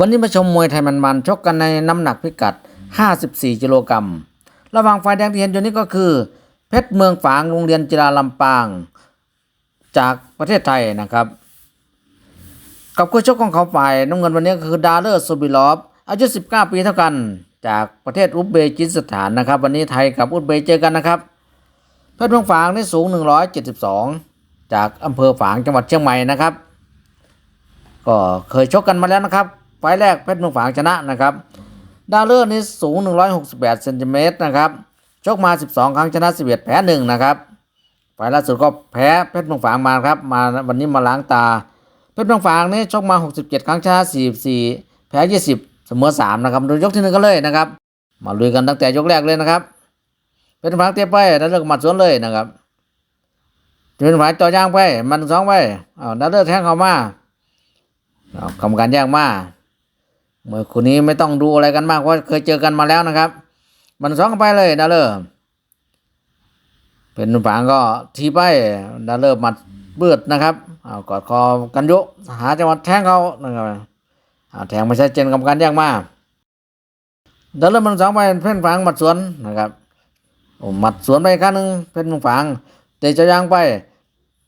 วันนี้มาชมมวยไทยมันๆชกกันในน้ำหนักพิกัด 54กิโลกรัม ระหว่างฝ่ายแดงที่เห็นอยู่นี้ก็คือ เพชรเมืองฝางโรงเรียนจิราลำปาง จากประเทศไทยนะครับ กับคู่ชกของเขาฝ่ายน้ำเงินวันนี้ก็คือดาเลอร์ซูบิลอฟอายุ 19 ปีเท่ากัน จากประเทศอุซเบกิสถานนะครับ วันนี้ไทยกับอุซเบกเจอกันนะครับ เพชรเมืองฝางนี่สูง 172 จากอำเภอฝางจังหวัดเชียงใหม่นะครับ ก็เคยชกกันมาแล้วนะครับ ไฟแรกเพชรเมืองฝางชนะนะครับ ดาวเลอร์นี่สูง 168เซนติเมตรนะครับ ชกมา 12 ครั้งชนะ 11 แพ้ 1 นะครับไฟล่าสุดก็แพ้เพชรเมืองฝางมาครับ มาวันนี้มาล้างตา เพชรเมืองฝางนี่ชกมา 67 ครั้งชนะ 44 แพ้ 20 เสมอ 3 นะครับดูยกที่หนึ่งกันเลยนะครับ มาลุยกันตั้งแต่ยกแรกเลยนะครับ เพชรเมืองฝางเตะไปแล้วเลิกหมัดสวนเลยนะครับเพชรเมืองฝางจ่อยางไป มันสองไปอ้าวดาวเลอร์แทงเข้ามาเอากรรมการแยกมา มื่อคนนี้ไม่ต้องดูอะไรกันมากเพราะเคยเจอกันมาแล้วนะครับ มันสองไปเลยดาเลอร์เป็นฝางก็ทีไปดาเลอร์มัดเบืดนะครับเอากอดคอกันยุหาจังหวะแทงเขานะครับแทงไม่ใช่เจนกรรมการแยกมากดาเลอร์มันสองไปเพ่นฝางมัดสวนนะครับหมัดสวนไปอีกครั้งหนึ่งเพ่นฝางเตะจะยางไป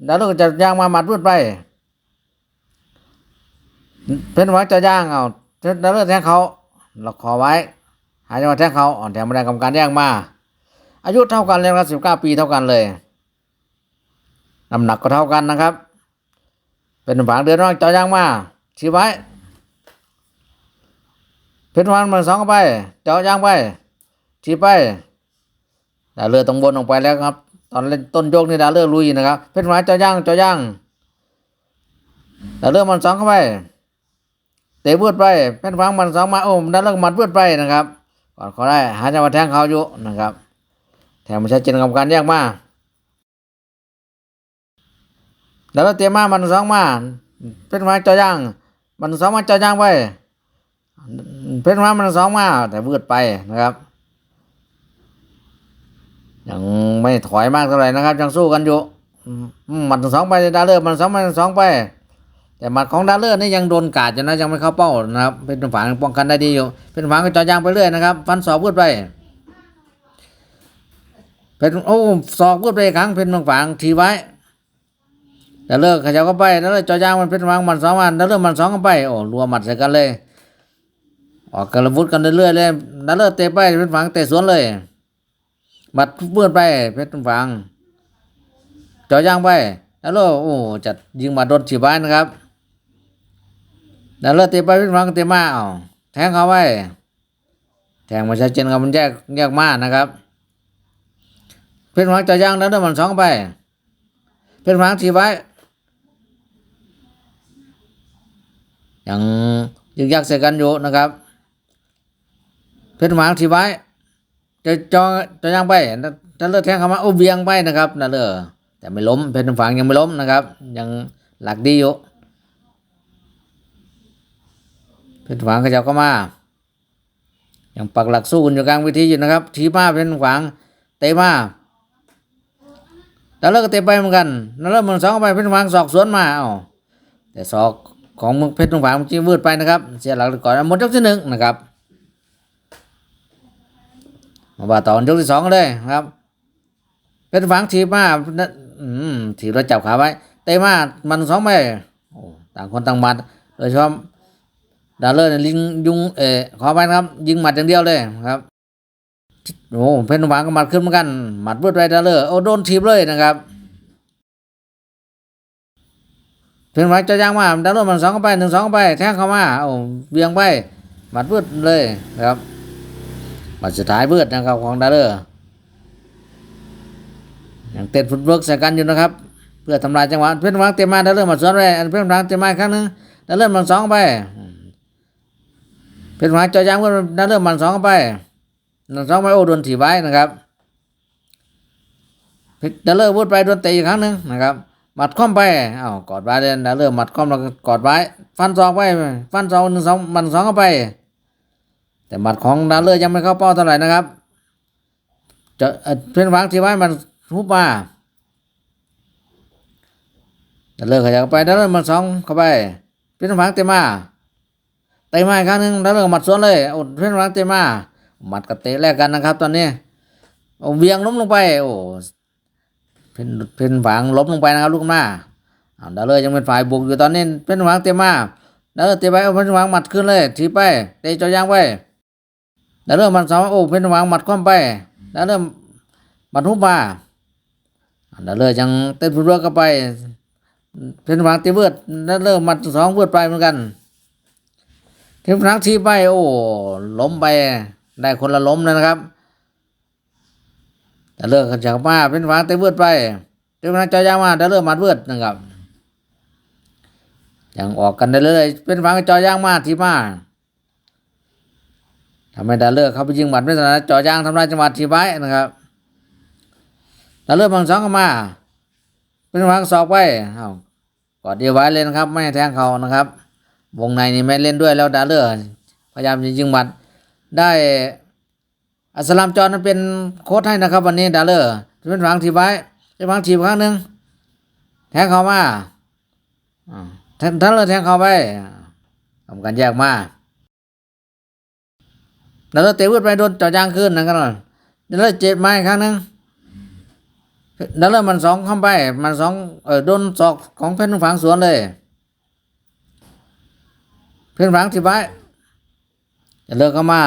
ดาเลอร์จะยางมาหมัดเบืดไปเป็นหวังจะย่างเอา แล้วเลือกแทงเขาเราขอไว้ หาจังหวะแทงเขาอ่อนแทงไม่ได้กรรมการแย่งมา อายุเท่ากันเลยครับสิบเก้าปีเท่ากันเลยน้ำหนักก็เท่ากันนะครับ เป็นฝังเดือนว่างจอย่างมาชี้ไว้เพชรวันมันสองเข้าไปเจาะยางไปชี้ไปดาเรือตรงบนลงไปแล้วครับ ตอนเล่นต้นยกนี่ดาเรือลุยนะครับ เพชรวันเจาะยางเจาะยางดาเรือมันสองเข้าไป เตะเบืดไปแผ่นฟังมันสองมาโอ้มดันเลิกมันเบืดไปนะครับก่อนเขาได้หาจังหวะแทงเขาอยู่นะครับแทงมันชัดเจนกับการแยกมาแล้วเตะมามันสองมาเป็นฟังจอย่าง มันสองมาจอย่างไปเป็นฟังมันสองมาแต่เบืดไปนะครับยังไม่ถอยมากเท่าไหร่นะครับยังสู้กันอยู่มมันสองไปดาเลอร์มันสองมันสองไป แต่หมัดของดาเลอร์นี่ยังโดนกาดอยู่นะยังไม่เข้าเป้านะครับ เป็นฝางป้องกันได้ดีอยู่ เป็นฝางก็เจอยางไปเรื่อยนะครับ ฟันศอกพูดไป เป็นโอ้ศอกพูดไปอีกครั้งเป็นฝางทีไว้ดาเลอร์ขยับเข้าไปดาเลอร์เจอยางมันเป็นฝางมันสองมันดาเลอร์มันสองเข้าไปโอ้รัวหมัดใส่กันเลย ออกกระวุดกันเรื่อยๆเลยดาเลอร์เตะไปเป็นฝางเตะสวนเลยหมัดเปื้อนไปเป็นฝางเจอยางไปดาเลอร์โอ้จัดยิงหมาโดนฉีบไว้นะครับ แล้วเลือตะไปเป็นฟังเตะมาเอาแทงเขาไว้ แทงมาชัดเจนกับมันแยกแยกมานะครับเป็นฟังจะย่างแล้วเดินมันสองไปเป็นฟังทีไว้ ยังยึกยักใส่กันอยู่นะครับเป็นฟังทีไว้ จะจองจะย่างไปถ้าเลือแทงเขามาโอ้เบียงไปนะครับนั่นเลยแต่ไม่ล้มเป็นฝังยังไม่ล้มนะครับ ยังหลักดีอยู่ เป็นขวางขยับเข้ามายังปักหลักสู้กันอยู่กลางวิธีอยู่นะครับทีมาเป็นขวางเตะมาแล้วเลิกก็เตะไปเหมือนกันแล้วเลิกมันสองเข้าไปเป็นขวางศอกสวนมาเอ้าแต่ศอกของเพชรขวางมันจีวืดไปนะครับ เสียหลักก่อนหมดยกที่หนึ่งนะครับมาว่าต่อยกที่สองเลยครับเป็นขวางทีมาถีบแล้วจับขาไว้ เตะมามันสองไปต่างคนต่างมัดโดยเฉพาะ ดาเลอร์เนี่ยยิงยุงเออขอไปนะครับ ยิงหมัดอย่างเดียวเลยครับโอ้เพชรหวางก็หมัดขึ้นเหมือนกันหมัดเบิดไปดาเลอร์โอ้โดนทีบเลยนะครับเพชรหวางจะย่างมาดาเลอร์มันสองเข้าไปหนึ่งสองเข้าไปแทงเข้ามาโอ้เบียงไปหมัดเบิดเลยครับหมัดสุดท้ายเบิดนะครับของดาเลอร์ยังเต้นฟุตเวิร์กใส่กันอยู่นะครับ เพื่อทำลายจังหวะเพชรหวางเตะมาดาเลอร์หมัดสวนไปเพชรหวางเตะมาครั้งหนึงดาเลอร์มันสองเข้าไป เป็นหมายจอยางก็นั่นเริ่มมันสองเข้าไปนั่นสองไปโอ้โดนถีบไว้นะครับดาเลอร์พูดไปโดนเตะอีกครั้งหนึ่งนะครับหมัดค้อมไปอ้าวกอดไว้เลยดาเลอร์หมัดค้อมแล้วกอดไว้ ฟันสองไป ฟันสองหนึ่งสองมันสองเข้าไป แต่หมัดของดาเลอร์ยังไม่เข้าเป้าเท่าไหร่นะครับจะเอ่อนหวังที่ไว้มันทุบมาดาเลอร์ขยับไปดาเลอร์มันสองเข้าไปเป็นหวังเต็มมา เตะมาอีกครั้งหนึ่งแล้วเรื่องหมัดสวนเลยโอ้เพชรหวังเตะมาหมัดกับเตะแลกกันนะครับ ตอนนี้โอ้เวียงล้มลงไป โอ้เพชรเพชรหวังล้มลงไปนะครับลูกหน้าอ้าดาวเลยยังเป็นฝ่ายบุกอยู่ตอนนี้เพชรหวังเตะมาดาวเลยเตะไปเอาเพชรหวังหมัดขึ้นเลยทีไปเตะจอยางไปดาวเลยหมัดสองโอ้เพชรหวังหมัดคว่ำไปดาวเลยหมัดหุบมาอ้าวดาวเลยยังเต้นฟุตบอลเข้าไปเพชรหวังเตะเบือดดาวเลยหมัดสองเบือดไปเหมือนกัน ทพนักทีไปโอ้ล้มไปได้คนละล้มนะครับ แต่เลิกกันจากมาเป็นฝังเตะเบืดไปเทพนักจอยางมาแต่เลิกมัดเบืดนะครับยังออกกันได้เลยเป็นฝังจอยางมาทีมาทำให้ดาเลิกเขาไปยิงหมัดไม่ถนัดจอยางทำลายจังหวัดทีไว้นะครับดาเลิกบางสองเข้ามา เป็นฝังสอบไปเอากอดเดียวไว้เลยนะครับ ไม่แทงเขานะครับ วงในนี่ไม่เล่นด้วยแล้วดาเลอร์พยายามจะยิงหมัดได้อัสลามจอนั้นเป็นโค้ชให้นะครับ วันนี้ดาเลอร์เป็นฝังทีไว้เป็นฝังทีครั้งหนึ่งแทงเขามาอ่าแทงเลอร์แทงเขาไปทำการแยกมาดาเลอร์เตะวืดไปโดนจ่อยางขึ้นนะครับดาเลอร์เจ็บไม้ครั้งหนึ่งดาเลอร์มันสองเข้าไป มันสองเออโดนศอกของเพชรฝังสวนเลย พื่อนฝังที่ไว้จะเลิกเข้ามา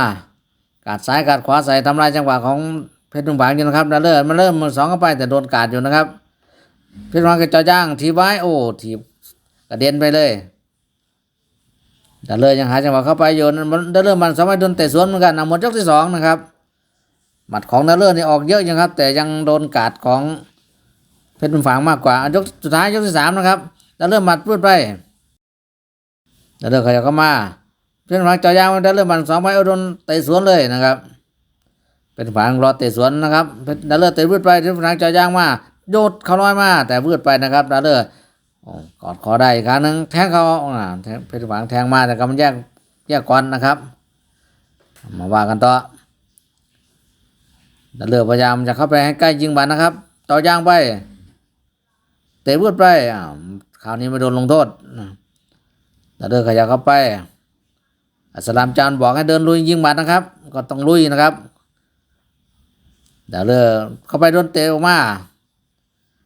กาดซ้ายกาดขวาใส่ทำลายจังหวะของเพชรฝังอยู่นะครับดาเลิศมันเริ่มมันสองเข้าไปแต่โดนกาดอยู่นะครับ เพชรฝังก็จอย่างทีไว้โอ้ทีกระเด็นไปเลยดาเลิศยังหาจังหวะเข้าไปอยู่มันดาเลิศมันสามารถโดนเตะสวนเหมือนกันเอาหมดยกที่สองนะครับหมัดของดาเลิศนี่ออกเยอะยังครับ แต่ยังโดนกาดของเพชรฝังมากกว่ายกสุดท้ายยกที่สามนะครับดาเลิศหมัดพูดไป แล้วเดินขยับเข้ามาเป็นฝังจอยางมันได้เริ่มมันสองไม้เอาโดนเตะสวนเลยนะครับ เป็นฝังรอเตะสวนนะครับเป็นดาเลอร์เตะวืดไปเป็นฝังจอยางมาโยดเขาน้อยมา แต่วืดไปนะครับดาเลอร์โอ้กอดคอได้อีกครั้งหนึงแทงเขาอ่าเป็นฝังแทงมาแต่ก็มันแยกแยกก่อนนะครับ มาว่ากันต่อดาเลอร์พยายามจะเข้าไปให้ใกล้ยิงบันนะครับจอยางไป เตะวืดไปอ้าวคราวนี้ไม่โดนลงโทษ แล้วเดินขยับเข้าไปอัสลามจานบอกให้เดินลุยยิงหมัดนะครับ ก็ต้องลุยนะครับเดี๋ยวเรือเข้าไปโดนเตะออกมา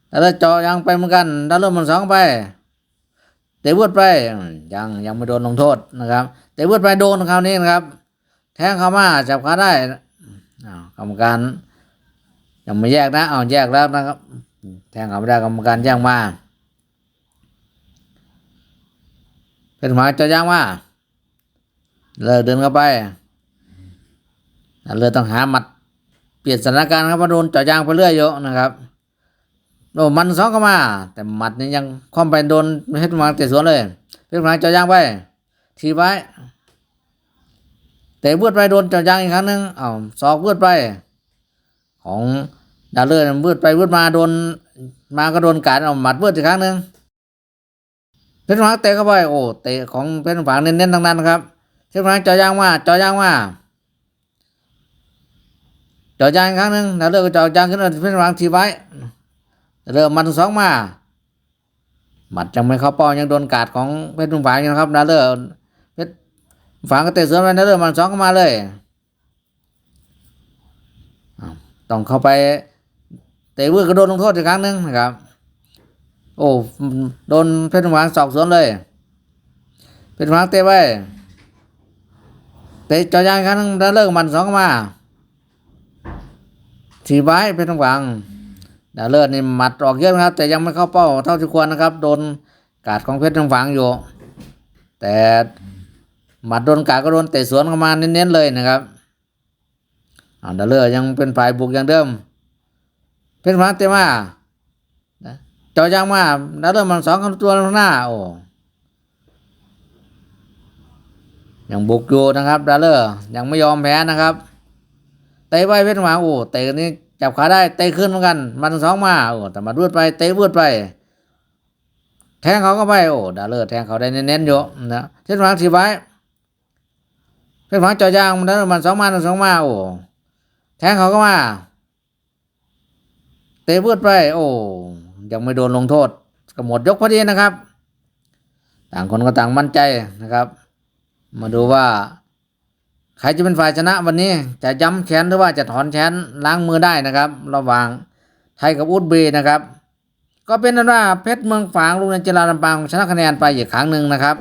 แล้วเรือเจาะยางไปเหมือนกันแล้วเรือมันสองไปเตะวดไปยังยังไม่โดนลงโทษนะครับเตะวดไปโดนคราวนี้นะครับ แทงเข้ามาจับขาได้กรรมการยังไม่แยกนะเอาแยกแล้วนะครับ แทงเข้าไม่ได้กรรมการแยกมา เป็นหมาจะย่างว่าเลิกเดินเข้าไปเรือต้องหาหมัด เปลี่ยนสถานการณ์ครับพราโดนจ่อยางไปเรื่อยเยอะนะครับโอ้มันสองเข้ามา แต่หมัดนี่ยังคว่ำไปโดนเพชรหมาเตะสวนเลยเพชรหมาเจ่อยางไปทีไว้เตะเบือดไปโดนจ่อยางอีกครั้งหนึ่งอ้าวศอกเบือดไป ของดาวเลือดเบือดไปเบือดมาโดนมาก็โดนการเอาหมัดเบือดอีกครั้งหนึ่ง เพชรหวังเตะเข้าไปโอ้เตะของเพชรหวังเน้นๆทั้งนั้นครับเพชรหวังจ่อย่างมาจ่อย่างมาจ่อย่างอีกครั้งหนึ่งแล้วเลิกจ่อย่างขึ้นเพชรหวังทีไว้เริ่มมันสองมาหมัดยังไม่เข้าเป้ายังโดนกาดของเพชรหวังอยู่นะครับดาเลือร์เพชรฝังก็เตะสวนไปดาเลือร์มันสองเข้ามาเลยต้องเข้าไปเตะวืดก็โดนลงโทษอีกครั้งหนึ่งนะครับ โอ้โดนเพชรหวางสอกสวนเลยเพชรหวางเตะไว้เตะจอยางครั้งนึงแล้วเลิกมันสองมาถีบไว้เพชรหวางดาวเลิศนี่หมัดออกเยอะนะครับ แต่ยังไม่เข้าเป้าเท่าที่ควรนะครับ โดนกาดของเพชรหวางอยู่ แต่หมัดโดนกาดก็โดนเตะสวนเข้ามาเน้นๆเลยนะครับดาวเลิศยังเป็นฝ่ายบุกอย่างเดิม เพชรหวางเตะมา จอยางมาแล้วเริ่มมันสองคำตัวหน้าโอ้ยังบุกอยู่นะครับดาเลอร์ยังไม่ยอมแพ้นะครับเตะไปเพชรหวาโอ้เตะนี้จับขาได้เตะขึ้นเหมือนกัน มันสองมาโอ้แต่มาดวดไปเตะวืดไป แทงเขาก็ไปโอ้ดาเลอร์แทงเขาได้เน้นๆอยู่นะเพชรหวางทีไว้เพชรหวางจอยางมันแล้วมันสองมาสองมาโอ้แทงเขาก็มาเตะวืดไป โอ้ ยังไม่โดนลงโทษก็หมดยกพอดีนะครับ ต่างคนก็ต่างมั่นใจนะครับ มาดูว่า ใครจะเป็นฝ่ายชนะวันนี้จะย้ำแค้นหรือว่าจะถอนแค้นล้างมือได้นะครับ ระหว่างไทยกับอุซเบย์นะครับ ก็เป็นนั้นว่าเพชรเมืองฝางโรงนันกีฬาลำปางชนะคะแนนไปอีกครั้งหนึ่งนะครับ